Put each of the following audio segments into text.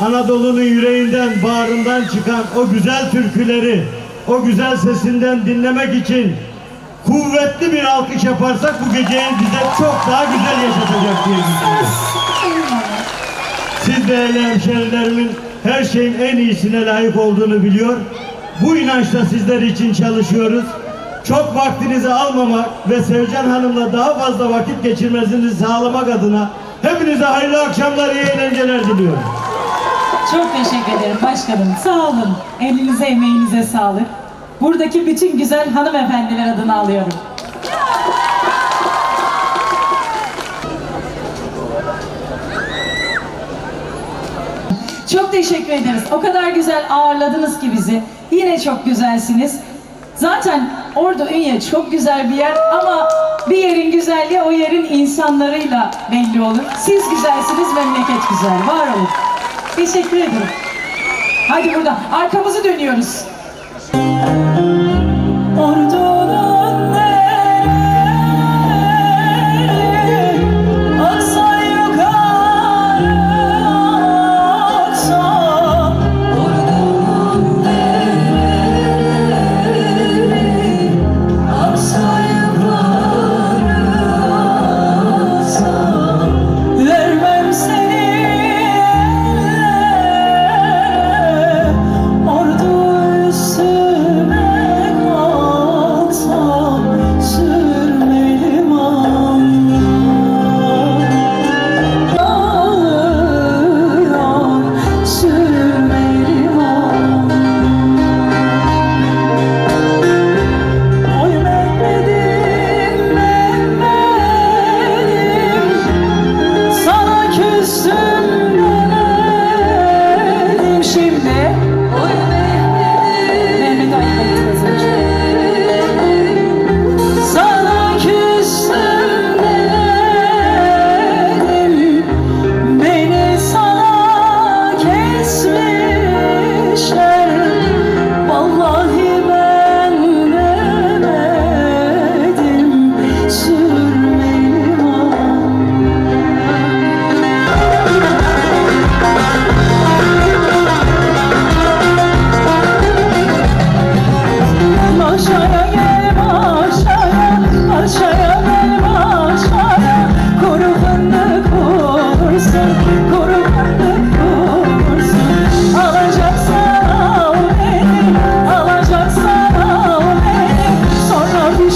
Anadolu'nun yüreğinden, bağrından çıkan o güzel türküleri, o güzel sesinden dinlemek için kuvvetli bir alkış yaparsak bu geceyi bize çok daha güzel yaşatacak diye düşünüyorum. Siz değerli hemşerilerimin her şeyin en iyisine layık olduğunu biliyor. Bu inançla sizler için çalışıyoruz. Çok vaktinizi almamak ve Sevcan Hanım'la daha fazla vakit geçirmenizi sağlamak adına hepinize hayırlı akşamlar, iyi eğlenceler diliyorum. Çok teşekkür ederim başkanım. Sağ olun. Elinize emeğinize sağlık. Buradaki bütün güzel hanımefendiler adına alıyorum. Çok teşekkür ederiz. O kadar güzel ağırladınız ki bizi. Yine çok güzelsiniz. Zaten Ordu Ünye çok güzel bir yer ama bir yerin güzelliği o yerin insanlarıyla belli olur. Siz güzelsiniz, memleket güzel. Var olun. Teşekkür ederim. Hadi buradan arkamızı dönüyoruz.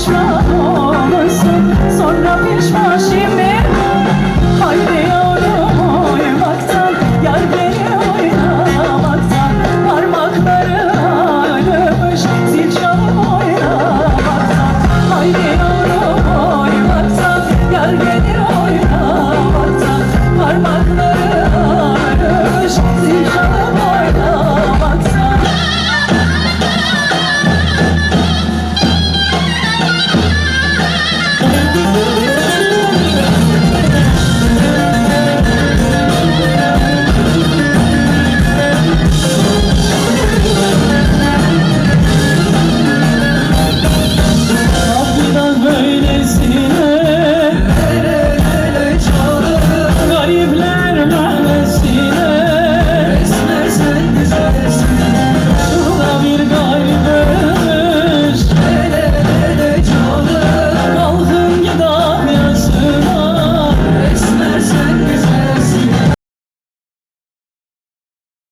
control